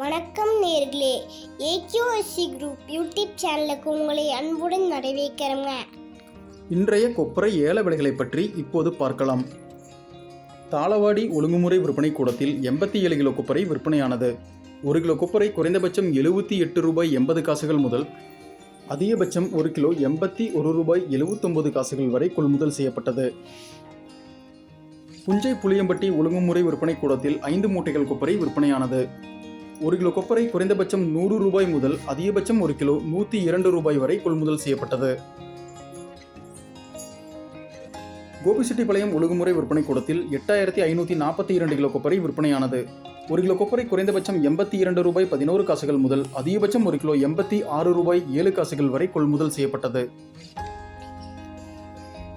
வணக்கம் நேர்களே. AQSC group YouTube சேனலுக்கு உங்களை அன்புடன் வரவேற்கிறோங்க. இன்றைய கொப்பரை ஏல விலைகளை பற்றி இப்போது பார்க்கலாம். தாளவாடி ஒழுங்குமுறை விற்பனை கூடத்தில் எண்பத்தி ஏழு கிலோ கொப்பரை விற்பனையானது. ஒரு கிலோ கொப்பரை குறைந்தபட்சம் எழுபத்தி எட்டு ரூபாய் எண்பது காசுகள் முதல் அதிகபட்சம் ஒரு கிலோ எண்பத்தி ஒரு ரூபாய் எழுபத்தொன்பது காசுகள் வரை கொள்முதல் செய்யப்பட்டது. புஞ்சை புளியம்பட்டி ஒழுங்குமுறை விற்பனை கூடத்தில் ஐந்து மூட்டைகள் கொப்பரை விற்பனையானது. ஒரு கிலோ கொப்பரை குறைந்தபட்சம் நூறு ரூபாய் முதல் அதிகபட்சம் ஒரு கிலோ நூற்றி இரண்டு ரூபாய் வரை கொள்முதல் செய்யப்பட்டது. கோபிச்செட்டிப்பாளையம் ஒழுங்குமுறை விற்பனை கூடத்தில் எட்டாயிரத்தி ஐநூற்றி நாற்பத்தி இரண்டு கிலோ கொப்பரை விற்பனையானது. ஒரு கிலோ கொப்பரை குறைந்தபட்சம் எண்பத்தி இரண்டு ரூபாய் பதினோரு காசுகள் முதல் அதிகபட்சம் ஒரு கிலோ எண்பத்தி ஆறு ரூபாய் ஏழு காசுகள் வரை கொள்முதல் செய்யப்பட்டது.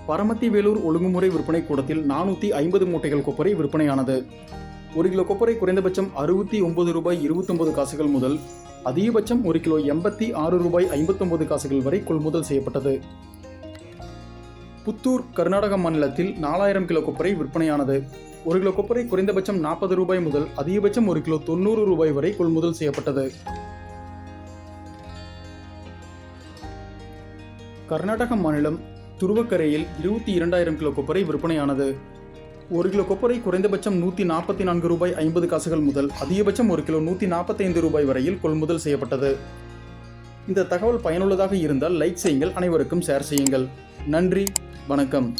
பரமத்தி வேலூர் ஒழுங்குமுறை விற்பனை கூடத்தில் நானூற்றி ஐம்பது மூட்டைகள் கொப்பரை விற்பனையானது. ஒரு கிலோ கொப்பரை குறைந்தபட்சம் அறுபத்தி ஒன்பது ரூபாய் இருபத்தொன்பது காசுகள் முதல் அதிகபட்சம் ஒரு கிலோ எண்பத்தி ஆறு ரூபாய் ஐம்பத்தொன்பது காசுகள் வரை கொள்முதல் செய்யப்பட்டது. புத்தூர் கர்நாடக மாநிலத்தில் நாலாயிரம் கிலோ கொப்பரை விற்பனையானது. ஒரு கிலோ கொப்பரை குறைந்தபட்சம் நாற்பது ரூபாய் முதல் அதிகபட்சம் ஒரு கிலோ தொண்ணூறு ரூபாய் வரை கொள்முதல் செய்யப்பட்டது. கர்நாடக மாநிலம் துருவக்கரையில் இருபத்தி இரண்டாயிரம் கிலோ கொப்பரை விற்பனையானது. ஒரு கிலோ கொப்பரை குறைந்தபட்சம் நூற்றி நாற்பத்தி நான்கு ரூபாய் ஐம்பது காசுகள் முதல் அதிகபட்சம் ஒரு கிலோ நூற்றி நாற்பத்தைந்து ரூபாய் வரையில் கொள்முதல் செய்யப்பட்டது. இந்த தகவல் பயனுள்ளதாக இருந்தால் லைக் செய்யுங்கள் அனைவருக்கும் ஷேர் செய்யுங்கள். நன்றி வணக்கம்.